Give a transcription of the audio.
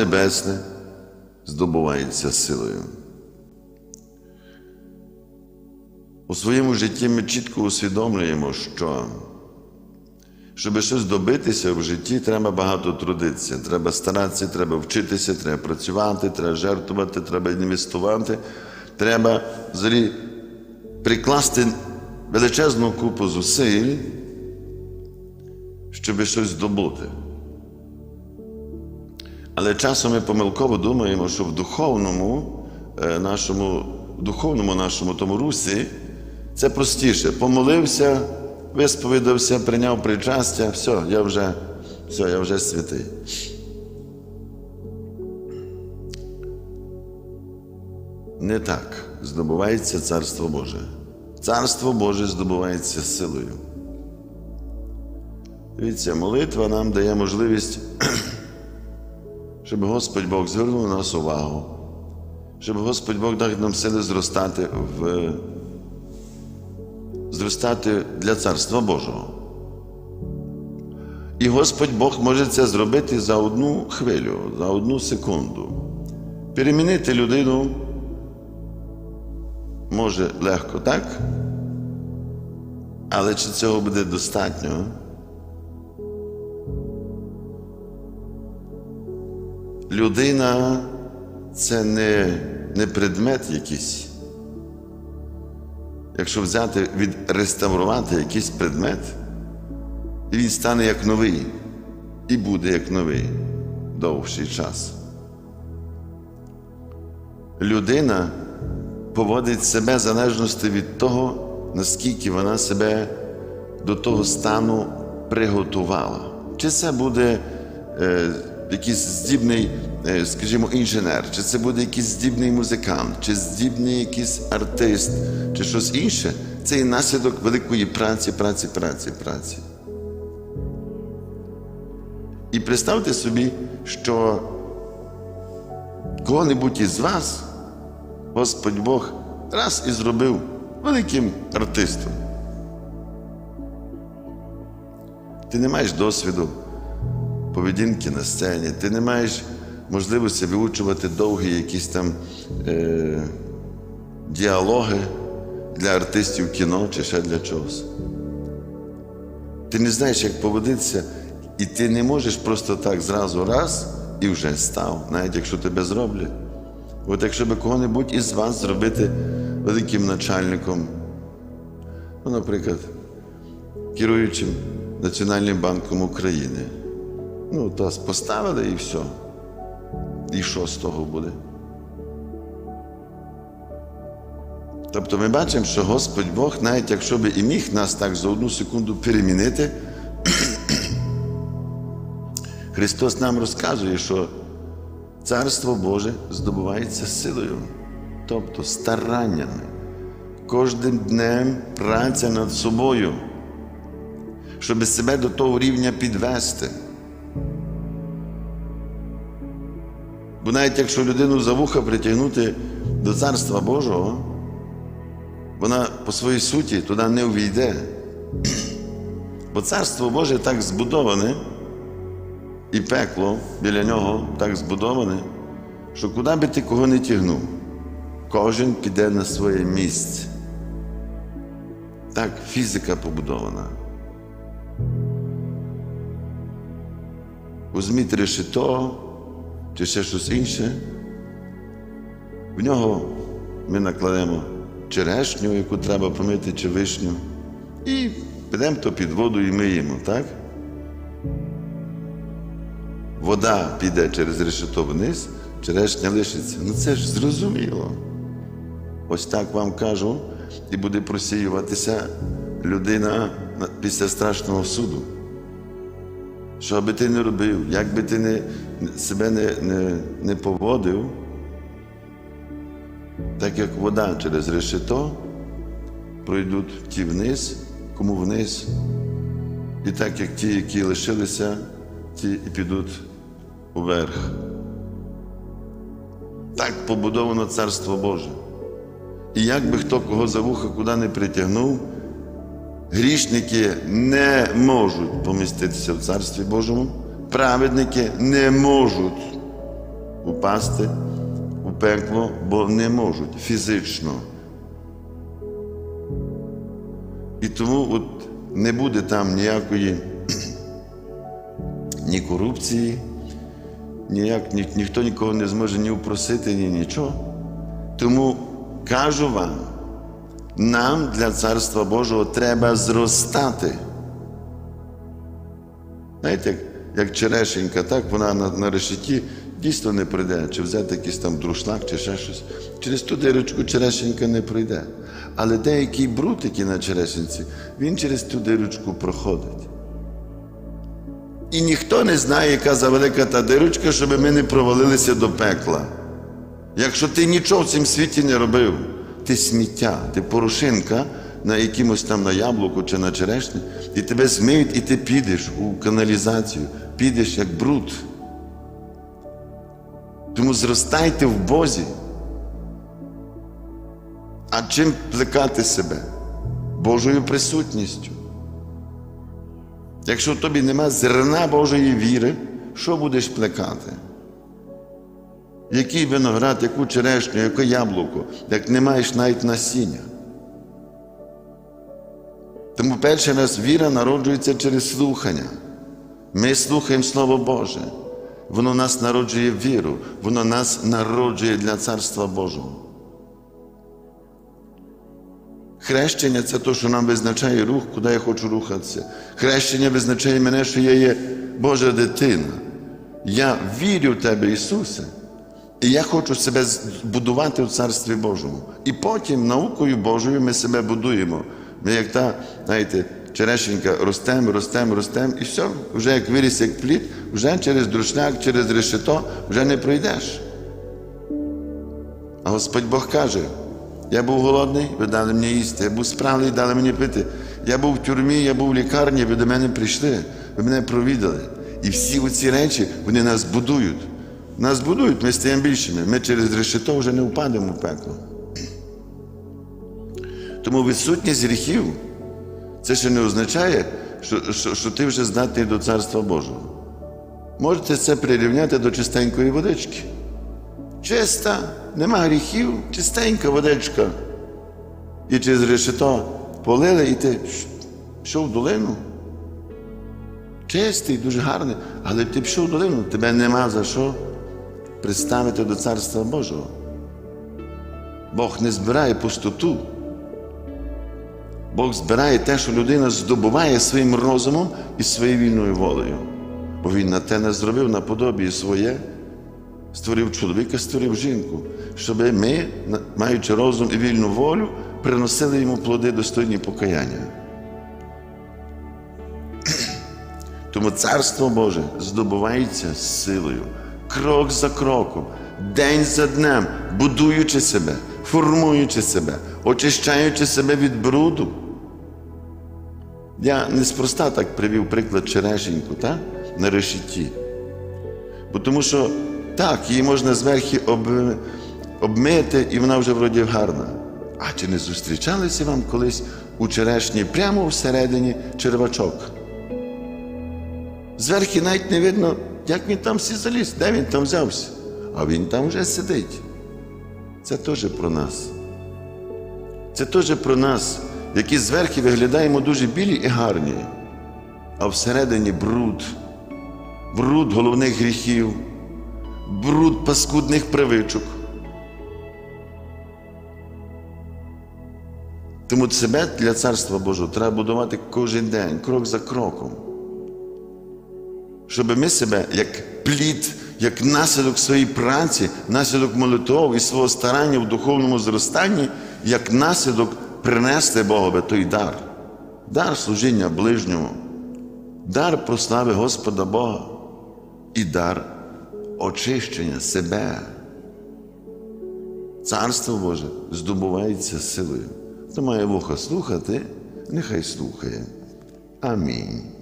Небесне здобувається силою. У своєму житті ми чітко усвідомлюємо, що щоб щось добитися в житті, треба багато трудитися. Треба старатися, треба вчитися, треба працювати, треба жертвувати, треба інвестувати. Треба взагалі прикласти величезну купу зусиль, щоб щось здобути. Але часом ми помилково думаємо, що в духовному е, нашому, в духовному нашому тому русі це простіше. Помолився, висповідався, прийняв причастя, все, я вже, все, я вже святий. Не так здобувається Царство Боже. Царство Боже здобувається силою. Дивіться, молитва нам дає можливість, щоб Господь Бог звернув на нас увагу, щоб Господь Бог дав нам сили зростати в зростати для Царства Божого. І Господь Бог може це зробити за одну хвилю, за одну секунду. Перемінити людину може легко, так? Але чи цього буде достатньо? Людина це не, не предмет якийсь. Якщо взяти, відреставрувати якийсь предмет, він стане як новий, і буде як новий довший час. Людина поводить себе в залежності від того, наскільки вона себе до того стану приготувала. Чи це буде е, якийсь здібний, е, скажімо, інженер, чи це буде якийсь здібний музикант, чи здібний якийсь артист, чи щось інше, це і наслідок великої праці, праці, праці, праці. І представте собі, що кого-небудь із вас Господь Бог раз і зробив великим артистом. Ти не маєш досвіду поведінки на сцені, ти не маєш можливості виучувати довгі якісь там е, діалоги для артистів кіно чи ще для чогось. Ти не знаєш, як поводитися, і ти не можеш просто так зразу раз і вже став, навіть якщо тебе зроблять. От якщо би кого-небудь із вас зробити великим начальником, ну, наприклад, керуючим Національним банком України, ну, то поставили і все. І що з того буде? Тобто ми бачимо, що Господь Бог, навіть якщо би і міг нас так за одну секунду перемінити, Христос нам розказує, що Царство Боже здобувається силою, тобто стараннями, кожним днем праця над собою, щоб себе до того рівня підвести. Бо навіть якщо людину за вуха притягнути до Царства Божого, вона по своїй суті туди не увійде. Бо Царство Боже так збудоване, і пекло біля нього так збудоване, що куди би ти кого не тягнув, кожен піде на своє місце. Так фізика побудована. Візьміть решето чи ще щось інше. В нього ми накладемо черешню, яку треба помити, чи вишню, і підемо то під воду і миємо, так? Вода піде через решето вниз, черешня лишиться. Ну це ж зрозуміло. Ось так вам кажу, і буде просіюватися людина після страшного суду. Що би ти не робив, як би ти не, себе не, не, не поводив, так як вода через решето пройдуть ті вниз, кому вниз, і так як ті, які лишилися, ті і підуть уверх. Так побудовано Царство Боже. І як би хто кого за вуха куди не притягнув, грішники не можуть поміститися в Царстві Божому, праведники не можуть упасти у пекло, бо не можуть фізично. І тому от не буде там ніякої ні корупції, ніяк, ні, ніхто нікого не зможе ні упросити, ні нічого. Тому кажу вам, нам для Царства Божого треба зростати. Знаєте, як, черешенька, так вона на, на решеті дійсно не пройде, чи взяти якийсь там друшлак, чи ще щось. Через ту дирочку черешенька не пройде. Але деякий бруд, який на черешенці, він через ту дирочку проходить. І ніхто не знає, яка завелика та дирочка, щоб ми не провалилися до пекла. Якщо ти нічого в цім світі не робив, ти сміття, ти порошинка на якимось там на яблуку чи на черешні, і тебе змиють, і ти підеш у каналізацію, підеш як бруд. Тому зростайте в Бозі. А чим плекати себе? Божою присутністю. Якщо в тобі нема зерна Божої віри, що будеш плекати? Який виноград, яку черешню, яке яблуко, як не маєш навіть насіння. Тому перший раз віра народжується через слухання. Ми слухаємо Слово Боже. Воно нас народжує віру, воно нас народжує для Царства Божого. Хрещення це те, що нам визначає рух, куди я хочу рухатися. Хрещення визначає мене, що я є Божа дитина. Я вірю в Тебе, Ісусе. І я хочу себе будувати в Царстві Божому. І потім наукою Божою ми себе будуємо. Ми як та, знаєте, черешенька ростемо, ростемо, ростемо, і все, вже як виріс, як плід, вже через друшняк, через решето вже не пройдеш. А Господь Бог каже: я був голодний, ви дали мені їсти, я був справний, дали мені пити. Я був в тюрмі, я був в лікарні, ви до мене прийшли, ви мене провідали. І всі оці речі вони нас будують. Нас будують, ми стаємо більшими. Ми через решето вже не впадемо в пекло. Тому відсутність гріхів це ще не означає, що, що, що ти вже здатний до Царства Божого. Можете це прирівняти до чистенької водички. Чиста, нема гріхів, чистенька водичка. І через решето полили, і ти пішов в долину. Чистий, дуже гарний, але ти пішов в долину, тебе нема за що представити до Царства Божого. Бог не збирає пустоту. Бог збирає те, що людина здобуває своїм розумом і своєю вільною волею. Бо Він на те не зробив наподобі своє, створив чоловіка, створив жінку, щоб ми, маючи розум і вільну волю, приносили йому плоди достойні покаяння. Тому Царство Боже здобувається силою, крок за кроком, день за днем, будуючи себе, формуючи себе, очищаючи себе від бруду. Я неспроста так привів приклад черешеньку так? на решеті. Бо тому що так, її можна зверху об, обмити, і вона вже вроді гарна. А чи не зустрічалися вам колись у черешні прямо всередині червачок? Зверху навіть не видно, як він там всі заліз, де він там взявся. А він там вже сидить. Це теж про нас. Це теж про нас, які зверху виглядаємо дуже білі і гарні, а всередині бруд, бруд головних гріхів, бруд паскудних привичок. Тому себе для Царства Божого треба будувати кожен день, крок за кроком. Щоб ми себе як плід, як наслідок своєї праці, наслідок молитов і свого старання в духовному зростанні, як наслідок принесли Богові той дар, дар служіння ближньому, дар прослави Господа Бога і дар очищення себе. Царство Боже здобувається силою. Хто має вуха слухати, нехай слухає. Амінь.